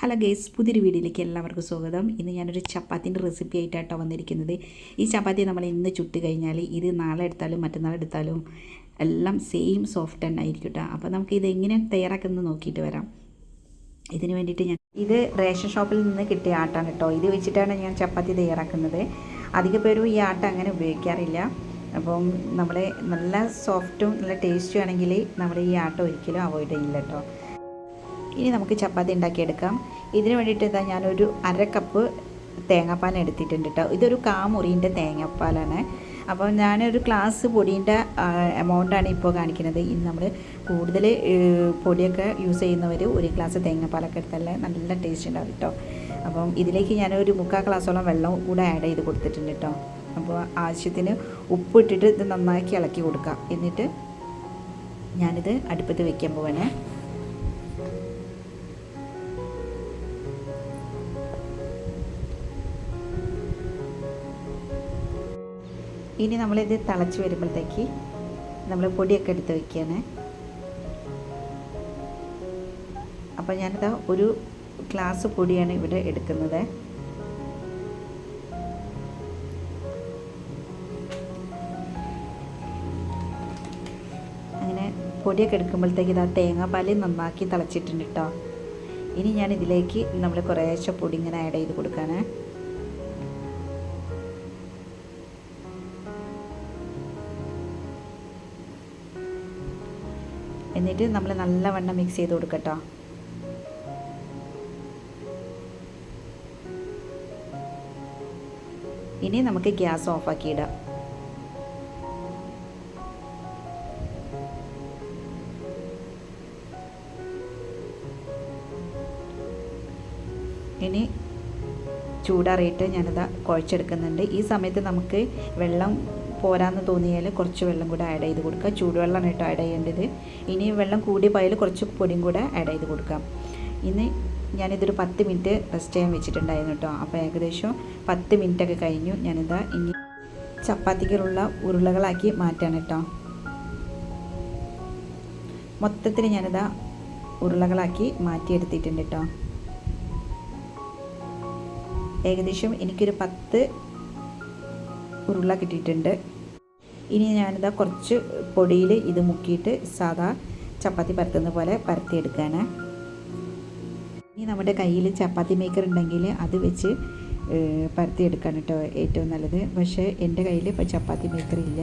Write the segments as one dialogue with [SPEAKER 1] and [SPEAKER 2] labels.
[SPEAKER 1] hello guys പുതിയൊരു വീഡിയോയിലേക്ക് എല്ലാവർക്കും സ്വാഗതം ഇന്ന് ഞാനൊരു ചപ്പാത്തിൻ്റെ റെസിപ്പി ആയിട്ടാട്ടോ വന്നിരിക്കുന്നത് ഈ ചപ്പാത്തി നമ്മൾ ഇന്ന് ചുട്ട് കഴിഞ്ഞാൽ ഇത് നാളെ എടുത്താലും മറ്റന്നാൾ എടുത്താലും എല്ലാം സെയിം സോഫ്റ്റ് തന്നെ ആയിരിക്കും കേട്ടോ അപ്പോൾ നമുക്ക് ഇത് എങ്ങനെ തയ്യാറാക്കുന്നത് നോക്കിയിട്ട് വരാം ഇതിന് വേണ്ടിയിട്ട് ഞാൻ ഇത് റേഷൻ ഷോപ്പിൽ നിന്ന് കിട്ടിയ ആട്ടാണ് കേട്ടോ ഇത് വെച്ചിട്ടാണ് ഞാൻ ചപ്പാത്തി തയ്യാറാക്കുന്നത് അധിക പേരും ഈ ആട്ട അങ്ങനെ ഉപയോഗിക്കാറില്ല അപ്പം നമ്മൾ നല്ല സോഫ്റ്റും നല്ല ടേസ്റ്റും ആണെങ്കിൽ നമ്മൾ ഈ ആട്ട ഒരിക്കലും അവോയ്ഡ് ചെയ്യില്ല കേട്ടോ ഇനി നമുക്ക് ചപ്പാത്തി ഉണ്ടാക്കിയെടുക്കാം ഇതിന് വേണ്ടിയിട്ട് എന്താ ഞാനൊരു അര കപ്പ് തേങ്ങാപ്പാൽ എടുത്തിട്ടുണ്ട് കേട്ടോ ഇതൊരു കാമുറിൻ്റെ തേങ്ങാപ്പാലാണ് അപ്പോൾ ഞാനൊരു ഗ്ലാസ് പൊടിൻ്റെ എമൗണ്ടാണ് ഇപ്പോൾ കാണിക്കുന്നത് ഇന്ന് നമ്മൾ കൂടുതൽ പൊടിയൊക്കെ യൂസ് ചെയ്യുന്നവർ ഒരു ഗ്ലാസ് തേങ്ങാപ്പാലൊക്കെ എടുത്താൽ നല്ല ടേസ്റ്റ് ഉണ്ടാവും കേട്ടോ അപ്പം ഇതിലേക്ക് ഞാനൊരു മുക്കാൽ ഗ്ലാസ്സോളം വെള്ളം കൂടെ ആഡ് ചെയ്ത് കൊടുത്തിട്ടുണ്ട് കേട്ടോ അപ്പോൾ ആവശ്യത്തിന് ഉപ്പ് ഇട്ടിട്ട് ഇത് നന്നാക്കി ഇളക്കി കൊടുക്കാം എന്നിട്ട് ഞാനിത് അടുപ്പത്ത് വയ്ക്കാൻ പോവാനേ ഇനി നമ്മളിത് തിളച്ച് വരുമ്പോഴത്തേക്ക് നമ്മൾ പൊടിയൊക്കെ എടുത്ത് വയ്ക്കുകയാണ് അപ്പോൾ ഞാനിതാ ഒരു ഗ്ലാസ് പൊടിയാണ് ഇവിടെ എടുക്കുന്നത് അങ്ങനെ പൊടിയൊക്കെ എടുക്കുമ്പോഴത്തേക്ക് ഇതാ തേങ്ങാപ്പാൽ നന്നാക്കി തിളച്ചിട്ടുണ്ട് കേട്ടോ ഇനി ഞാൻ ഇതിലേക്ക് നമ്മൾ കുറേശ്ശെ പൊടി ഇങ്ങനെ ആഡ് ചെയ്ത് കൊടുക്കാനേ എന്നിട്ട് നമ്മൾ നല്ലവണ്ണം മിക്സ് ചെയ്ത് കൊടുക്കട്ടോ ഇനി നമുക്ക് ഗ്യാസ് ഓഫാക്കി ഇടാം ഇനി ചൂടാറിയിട്ട് ഞാനിത് കുഴച്ചെടുക്കുന്നുണ്ട് ഈ സമയത്ത് നമുക്ക് വെള്ളം പോരാന്ന് തോന്നിയാൽ കുറച്ച് വെള്ളം കൂടെ ആഡ് ചെയ്ത് കൊടുക്കുക ചൂടുവെള്ളമാണ് കേട്ടോ ആഡ് ചെയ്യേണ്ടത് ഇനി വെള്ളം കൂടി പോയാൽ കുറച്ച് പൊടിയും കൂടെ ആഡ് ചെയ്ത് കൊടുക്കാം ഇന്ന് ഞാനിതൊരു പത്ത് മിനിറ്റ് റെസ്റ്റ് ചെയ്യാൻ വെച്ചിട്ടുണ്ടായിരുന്നു കേട്ടോ അപ്പോൾ ഏകദേശം പത്ത് മിനിറ്റൊക്കെ കഴിഞ്ഞു ഞാനിതാ ഇനി ചപ്പാത്തിക്കുള്ള ഉരുളകളാക്കി മാറ്റാണ് കേട്ടോ മൊത്തത്തിൽ ഞാനിതാ ഉരുളകളാക്കി മാറ്റിയെടുത്തിട്ടുണ്ട് കേട്ടോ ഏകദേശം എനിക്കൊരു പത്ത് ഉരുള കിട്ടിയിട്ടുണ്ട് ഇനി ഞാനിതാ കുറച്ച് പൊടിയിൽ ഇത് മുക്കിയിട്ട് സാധാ ചപ്പാത്തി പരത്തുന്ന പോലെ പരത്തിയെടുക്കുകയാണ് ഇനി നമ്മുടെ കയ്യിൽ ചപ്പാത്തി മേക്കർ ഉണ്ടെങ്കിൽ അത് വെച്ച് പരത്തിയെടുക്കാൻ കേട്ടോ ഏറ്റവും നല്ലത് പക്ഷേ എൻ്റെ കയ്യിൽ ഇപ്പോൾ ചപ്പാത്തി മേക്കർ ഇല്ല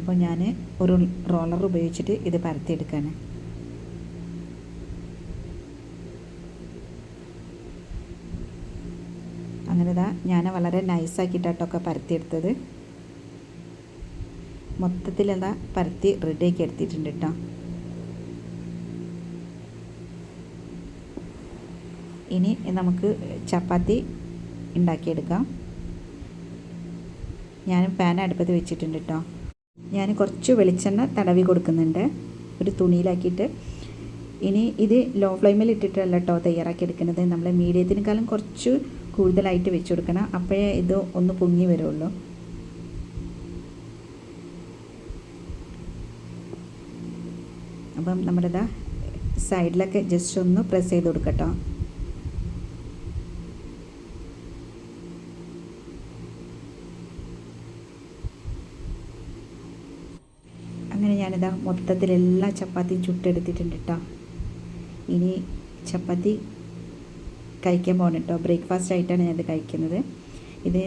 [SPEAKER 1] അപ്പോൾ ഞാൻ ഒരു റോളർ ഉപയോഗിച്ചിട്ട് ഇത് പരത്തിയെടുക്കാനാണ് അങ്ങനെ ഇതാ ഞാൻ വളരെ നൈസാക്കിയിട്ടാട്ടൊക്കെ പരത്തിയെടുത്തത് മൊത്തത്തിൽ എന്താ പരത്തി റെഡിയാക്കി എടുത്തിട്ടുണ്ട് കേട്ടോ ഇനി നമുക്ക് ചപ്പാത്തി ഉണ്ടാക്കിയെടുക്കാം ഞാൻ പാൻ അടുപ്പത്ത് വെച്ചിട്ടുണ്ട് കേട്ടോ ഞാൻ കുറച്ച് വെളിച്ചെണ്ണ തടവി കൊടുക്കുന്നുണ്ട് ഒരു തുണിയിലാക്കിയിട്ട് ഇനി ഇത് ലോ ഫ്ലെയിമിൽ ഇട്ടിട്ടല്ല കേട്ടോ തയ്യാറാക്കി എടുക്കുന്നത് നമ്മൾ മീഡിയത്തിനേക്കാളും കുറച്ച് കൂടുതലായിട്ട് വെച്ച് കൊടുക്കണം അപ്പോഴേ ഇത് ഒന്ന് പൊങ്ങി വരുള്ളൂ അപ്പം നമ്മുടെ ഇതാ സൈഡിലൊക്കെ ജസ്റ്റ് ഒന്ന് പ്രസ് ചെയ്ത് കൊടുക്കട്ടോ അങ്ങനെ ഞാനിതാ മൊത്തത്തിലെല്ലാ ചപ്പാത്തിയും ചുട്ടെടുത്തിട്ടുണ്ട് കേട്ടോ ഇനി ചപ്പാത്തി കഴിക്കാൻ പോകണം കേട്ടോ ബ്രേക്ക്ഫാസ്റ്റ് ആയിട്ടാണ് ഞാനത് കഴിക്കുന്നത് ഇത്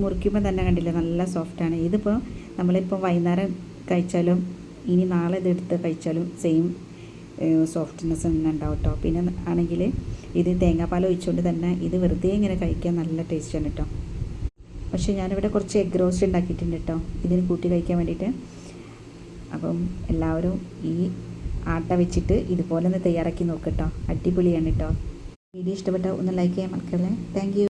[SPEAKER 1] മുറിക്കുമ്പോൾ തന്നെ കണ്ടില്ല നല്ല സോഫ്റ്റാണ് ഇതിപ്പോൾ നമ്മളിപ്പോൾ വൈകുന്നേരം കഴിച്ചാലും ഇനി നാളെ ഇത് എടുത്ത് കഴിച്ചാലും സെയിം സോഫ്റ്റ്നെസ് തന്നെ ഉണ്ടാവും കേട്ടോ പിന്നെ ആണെങ്കിൽ ഇത് തേങ്ങാപ്പാൽ ഒഴിച്ചുകൊണ്ട് തന്നെ ഇത് വെറുതെ ഇങ്ങനെ കഴിക്കാൻ നല്ല ടേസ്റ്റാണ് കേട്ടോ പക്ഷേ ഞാനിവിടെ കുറച്ച് എഗ് റോസ്റ്റ് ഉണ്ടാക്കിയിട്ടുണ്ട് കേട്ടോ ഇതിന് കൂട്ടി കഴിക്കാൻ വേണ്ടിയിട്ട് അപ്പം എല്ലാവരും ഈ ആട്ട വെച്ചിട്ട് ഇതുപോലെ ഒന്ന് തയ്യാറാക്കി നോക്കട്ടോ അടിപൊളിയാണ് കേട്ടോ വീഡിയോ ഇഷ്ടപ്പെട്ടാൽ ഒന്ന് ലൈക്ക് ചെയ്യാൻ മറക്കല്ലേ താങ്ക്